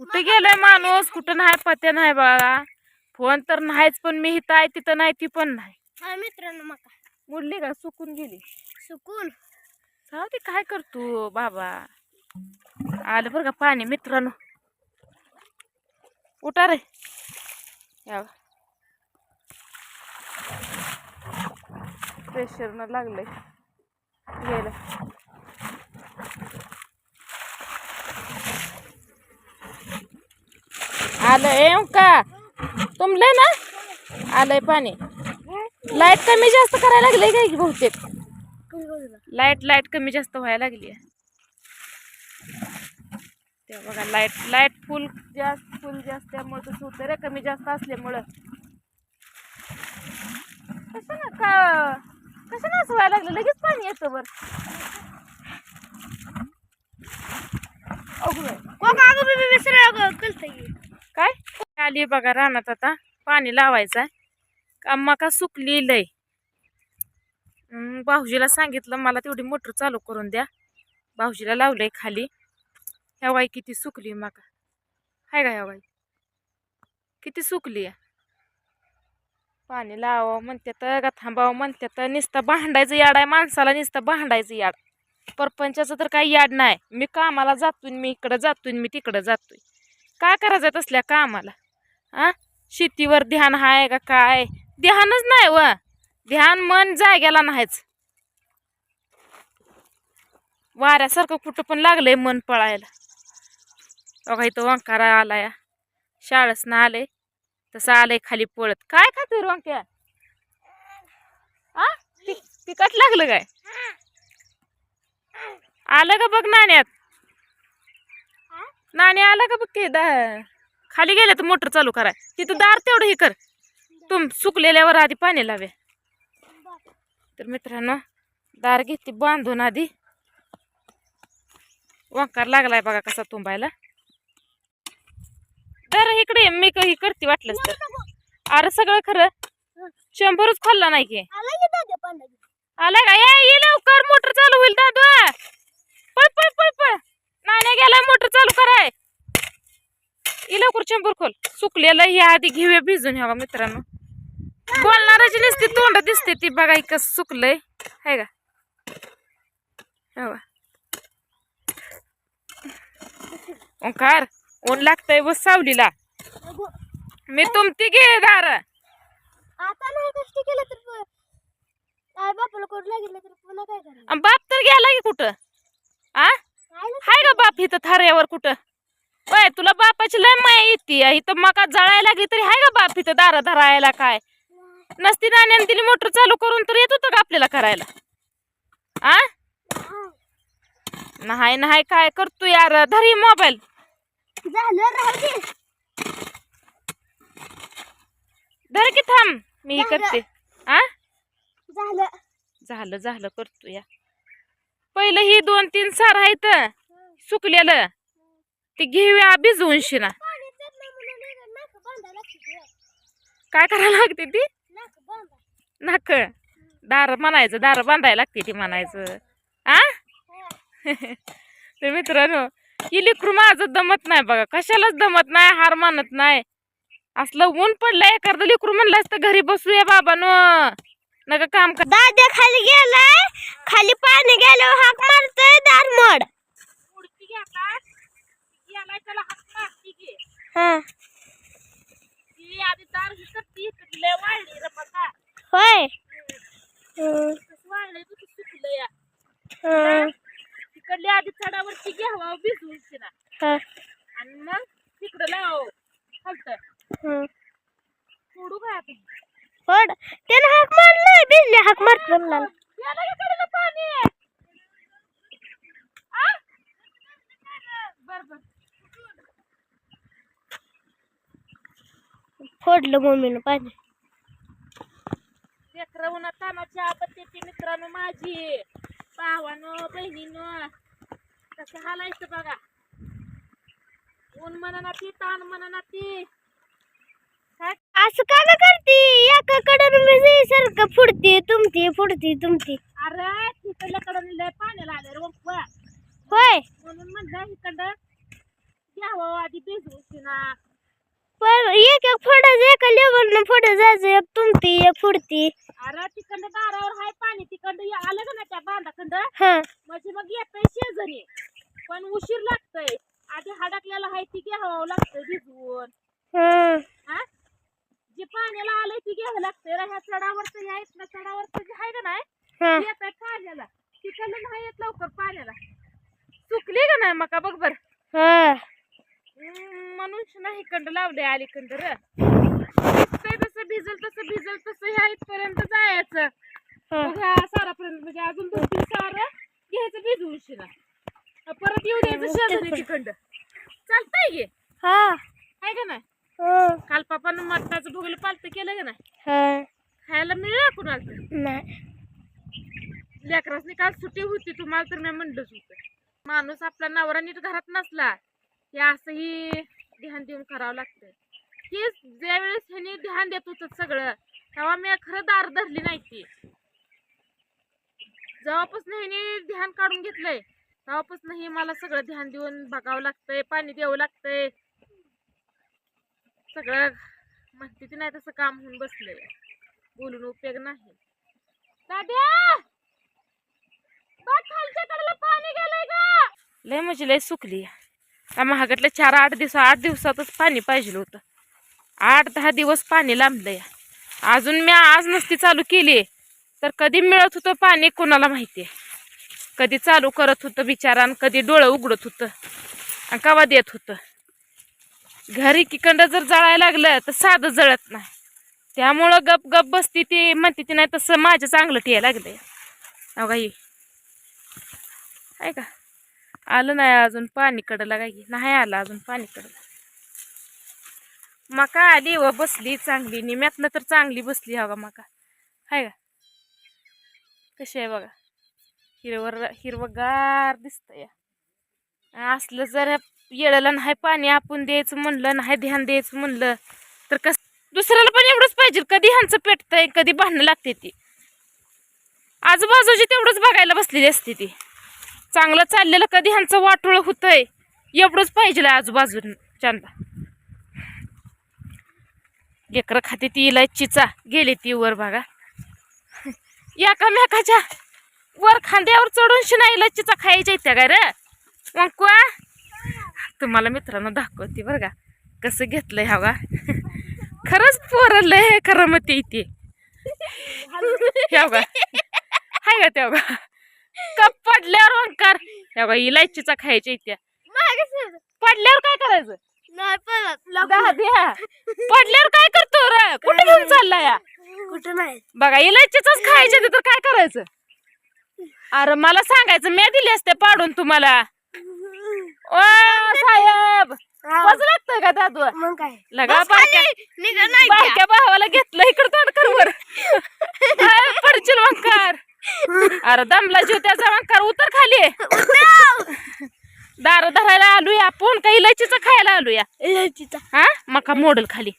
कुठे गेलाय माणूस? कुठं नाही पत्या नाही बघा फोन तर नाहीच पण मी इथं आहे तिथं नाही ती पण नाही. हा मित्रांनो मका मुडली का? सुकून गेली. सुकून? जाऊ ते काय करतो बाबा? आलं बरं का पाणी मित्रांनो. उठा रे. या प्रेशरनं लागलंय. गेलं आलं येऊ का तुमलंय ना? आलंय पाणी. लाइट कमी जास्त करायला लागली काय की बहुतेक? लाइट लाइट कमी जास्त व्हायला लागली ते बघा लाइट लाइट फुल जास्त फुल जास्त त्यामुळे तसं होतं रे कमी जास्त असल्यामुळं. ना का? कशानं असं व्हायला लागलं? लगेच पाणी येतं वर अगं बाई. काय आली बघा रानात आता. पाणी लावायचं आहे मका सुकली लय. भाऊजीला सांगितलं मला तेवढी मोटर चालू करून द्या. भाऊजीला लावलंय खाली. ह्या वाई किती सुकली मका हाय का ह्या वाई किती सुकली आहे. पाणी लावावं म्हणतात का थांबावं म्हणतात नुसतं भांडायचं याड आहे माणसाला नुसतं भांडायचं याड. परपंचाचं तर काही याड नाही. मी कामाला जातोय मी इकडं जातोय मी तिकडं जातोय. काय करायचं तसल्या कामाला? आ? शेतीवर ध्यान आहे का काय? ध्यानच नाही व. ध्यान मन जाग्याला नाहीच. वाऱ्यासारखं कुठं पण लागलंय मन पळायला. बघा इथं वंकारा आलाय. शाळसनं आलंय. तसं आलंय खाली पळत. काय खातोय वंक्या आ? ति- लागलं काय? आलं का बघ नाण्यात? नाणे आलं का बघ ते दा खाली गेलं तर मोटर चालू कराय तिथं दार तेवढं हे कर. तुम सुकलेल्यावर आधी पाणी लावे. तर मित्रांनो दार घेते बांधून आधी. वंकार लागलाय बघा कसा तुंबायला. तर इकडे मी काही करते वाटलंच तर. अरे सगळं खरं. शंभरच खोलला नाही की. आला का ये ये लवकर मोटर चालू होईल दादू पळ पळ पळ पळ नाण्या गेला मोटर चालू कराय शंभर खोल. सुकलेलं हे आधी घेऊया भिजून ह्या मित्रांनो. बोलणाराची नुसती तोंड दिसते ती. बघा इकडं सुकलंय. हाय का? हे बघा. ओंकार ऊन लागतंय बस सावलीला. मी तुमती घे दार. आता नाही कष्ट केलं तर प- काय बापाला करू लागेल तर पुन्हा काय करायचं? बाप तर गेला की कुठं? आ? हाय का बाप इथं थाऱ्यावर कुठं? वय तुला बापाची लय माया येते. इथं मका जळायला लागली तरी हाय का बाप इथं दारा धरायला काय? नसती नाण्याने तिने मोटर चालू करून तर येत होतं का आपल्याला करायला? आ? नाही नाही काय करतो यार? धरी मोबाईल. धर की थांब मी हे करते. आ? झालं. झालं झालं करतो या. पहिलं ही दोन तीन सार आहेत सुकलेलं. ते घेऊया भिजवून शिना ते. काय करायला लागते ती? नाक बांधा नाक दार म्हणायचं दार बांधायला लागते ती म्हणायचं. आ? तर मित्रांनो ही लिकरू माझं दमत नाही बघा. कशालाच दमत नाही हार मानत नाही. असलं ऊन पडलंय एखादं लिकरू म्हणलं असतं घरी बसूया बाबानो. नका काम कर. दाद्या खाली गेलाय. खाली पाणी गेल्यावर हाक मारतोय दार मोड हा. होय. हम्म, हम्म, तिकडली आधी चढावरची घ्यावा भिजवून शिना हा, आणि मग तिकडं लाव खालत. हम्म. सोडू काय आता? होड त्यानं हाक मारलाय बिजली हाक मारत म्हणला याला का कडेला पाणी? बर बर. फोडलं मम्मीनं पाणी. लेकरं तानाची आपत्ती मित्रांनो माझी भावानो बहिणीनो. कसं हालायचं बघा. ऊन म्हणा ती ताण म्हणा ती. असं का ग करती? एकाकडून मी सारखं फुडती तुमती फुडती तुमती. अरे तिकडल्याकडं लय पाण्याला आलं रे वंकवा. होय. म्हणून म्हणलं इकडं घ्यावं आधी भिजवून ना पण एक एक फोडायचं एका लेवलनं फोडा जायचं एक तुमती एक फुडती. अरे तिकडं दारावर हाय पाणी तिकडं ये- आलं का ना त्या बांधाखंड? हा. म्हणजे मग येतंय शेजारी. पण उशीर लागतंय. आधी हडकलेला हाय ती घ्यावं लागतंय भिजवून. हा. हा? जे पाण्याला आलंय ती घ्यावं लागतंय. रे ह्या चढावरचं ह्या इथलं चढावरचं जे आहे का नाही हा येत आहे पाण्याला तिकडलं नाही येत लवकर पाण्याला चुकली का नाही मका बघ बर हा कंड लावले अलीकंड र. भिजतंय तसं भिजल तसं भिजल तसं ह्या इथपर्यंत जायचं. मग ह्या सारापर्यंत म्हणजे अजून दोन तीन सार घ्यायचं भिजवून शिना परत येऊ द्यायचं शेजारी तिखंड. चालतंय गे हा. आहे का नाही? हा. काल पापानं मटणाचं भोगलं पालतं केलं का नाही? खायला मिळेल कुणाला लेकरासनी काल सुट्टी होती तुम्हाला तर मी म्हणलंच होतं. माणूस आपला नवरा नीट घरात नसला हे असंही ध्यान देऊन करावं लागतं की ज्यावेळेस ह्यानी ध्यान देत होतं सगळं तेव्हा मी खरं दार धरली नाही ती. जेव्हापासून ह्यानी ध्यान काढून घेतलंय तेव्हापासून हे मला सगळं ध्यान देऊन बघावं लागतंय पाणी द्यावं लागतंय. सगळं म्हणते ती नाही तसं काम होऊन बसलंय. बोलून उपयोग नाही. दाद्या खालच्या पाणी लय म्हणजे लय सुकली. त्या महागातल्या चार आठ दिवस आठ दिवसातच पाणी पाहिजे होतं. आठ दहा दिवस पाणी लांबलं या अजून मी आज नसती चालू केली तर कधी मिळत होतं पाणी कोणाला माहिती आहे कधी चालू करत होतं बिचारान कधी डोळं उघडत होतं आणि कवा देत होतं? घरी किकंड जर जळायला लागलं तर साधं जळत नाही. त्यामुळं गप गप बसती ती म्हणते ती नाही तसं माझं चांगलं टिया लागलं अहो आहे का? आलं नाही अजून पाणी कडला काय नाही आलं अजून पाणी कडला. मका आली व बसली चांगली. निम्यातनं तर चांगली बसली हवा मका. आहे का? कशी आहे बघा. हिरवर हिरवगार दिसतंय असलं जर येळाला नाही पाणी आपण द्यायचं म्हणलं नाही ध्यान द्यायचं म्हणलं तर कस दुसऱ्याला पण एवढंच पाहिजे. कधी ह्यांचं पेटतंय कधी भांडणं लागते ती. आजूबाजूची तेवढंच बघायला बसलेली असते ती. चांगलं चाललेलं कधी ह्यांचं वाटोळ होतंय? एवढंच पाहिजे आजूबाजून चंदा लेकरं खाते ती इलायचीचा गेली ती वर बघा. एकामेकाच्या वर खांद्यावर चढून शिना इलायचीचा खायच्या इत्या काय रे? मग कुआ तुम्हाला मित्रांनो दाखवते बरं का. कसं घेतलंय हवा खरंच पोरलंय लय खरं मग ते. इथे ह्या हाय का तेव्हा कप पडल्यावर ओंकार तेव्हा इलायचीचा खायच्या इत्या. पडल्यावर काय करायचं? पडल्यावर काय करतो रे? कुठे घेऊन चालला या? कुठं नाही. बघा इलायचीच खायचे ते तर काय करायचं? अरे मला सांगायचं मी दिले असते पाडून तुम्हाला. ओ साहेब कसं लागतंय का दादू मग काय? लगा बारक्या भावाला घेतलं इकडं तोंड कर वर काय पडशील वंकार अरे दमला जीव त्याचा वंकार उतर खाली. दार धरायला आलोय आपण काही लचीचं खायला आलोया. इलायचीचा हा? मका मोडल खाली.